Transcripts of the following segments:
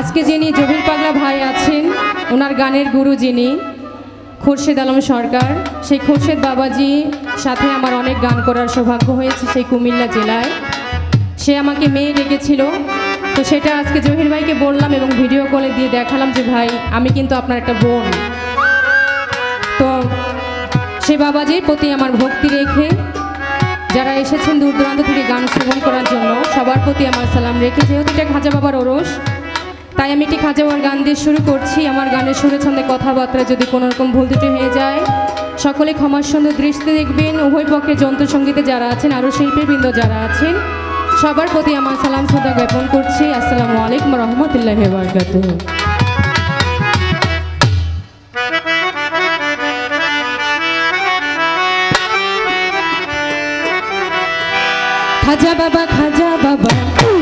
আজকে যিনি জহির পাগলা ভাই আছেন, ওনার গানের গুরু যিনি, খোরশেদ আলম সরকার, সেই খোরশেদ বাবাজি সাথে আমার অনেক গান করার সৌভাগ্য হয়েছে সেই কুমিল্লা জেলায়। সে আমাকে মেয়ে ডেকেছিল, তো সেটা আজকে জহির ভাইকে বললাম এবং ভিডিও কলে দিয়ে দেখালাম যে, ভাই, আমি কিন্তু আপনার একটা বোন। তো সে বাবাজির প্রতি আমার ভক্তি রেখে যারা এসেছেন দূর দূরান্ত থেকে গান শ্রবণ করার জন্য, সবার প্রতি আমার সালাম রেখে, যেহেতু এটা খাজা বাবার ওরস তাই আমি একটি খাজা বাবার গান দিয়ে শুরু করছি। আমার গানের সুরে ছন্দে কথাবার্তা যদি কোনো রকম ভুল ত্রুটি হয়ে যায়, সকলে ক্ষমার সুন্দর দৃষ্টি দেখবেন। উভয় পক্ষের যন্ত্রসঙ্গীতে যারা আছেন, আরও শিল্পীবৃন্দ যারা আছেন, সবার প্রতি আমার সালাম, শ্রদ্ধা জ্ঞাপন করছি। আসসালামু আলাইকুম রহমতুল্লাহ বরকাতুহ খাজা বাবা খাজা বাবা।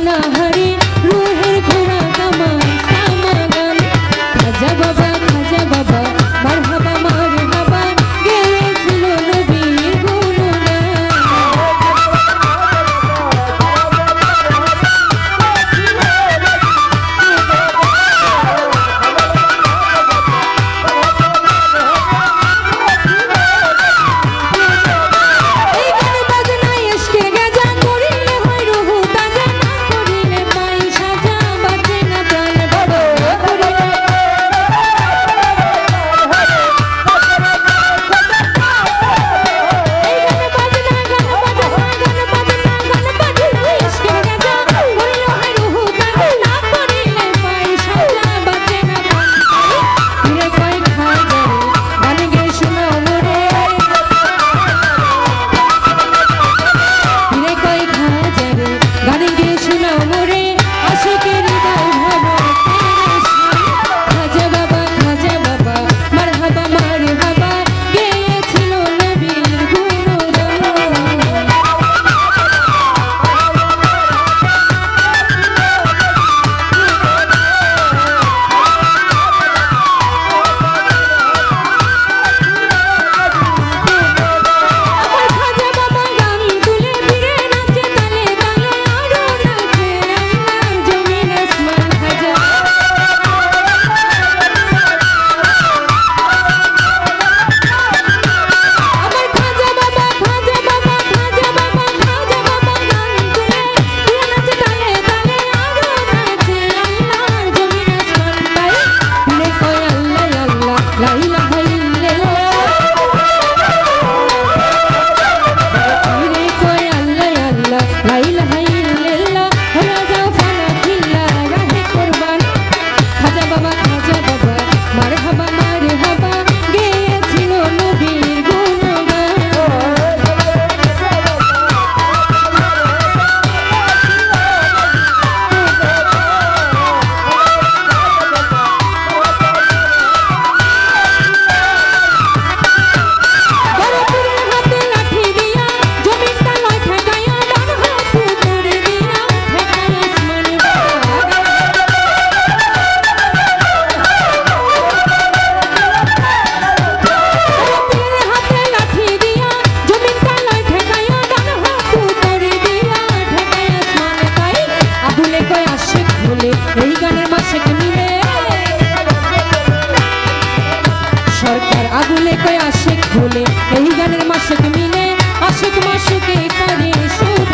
না মাসুক মিলে আশেক মাসুকে করে শোভা প্রাণ রাজা বাবা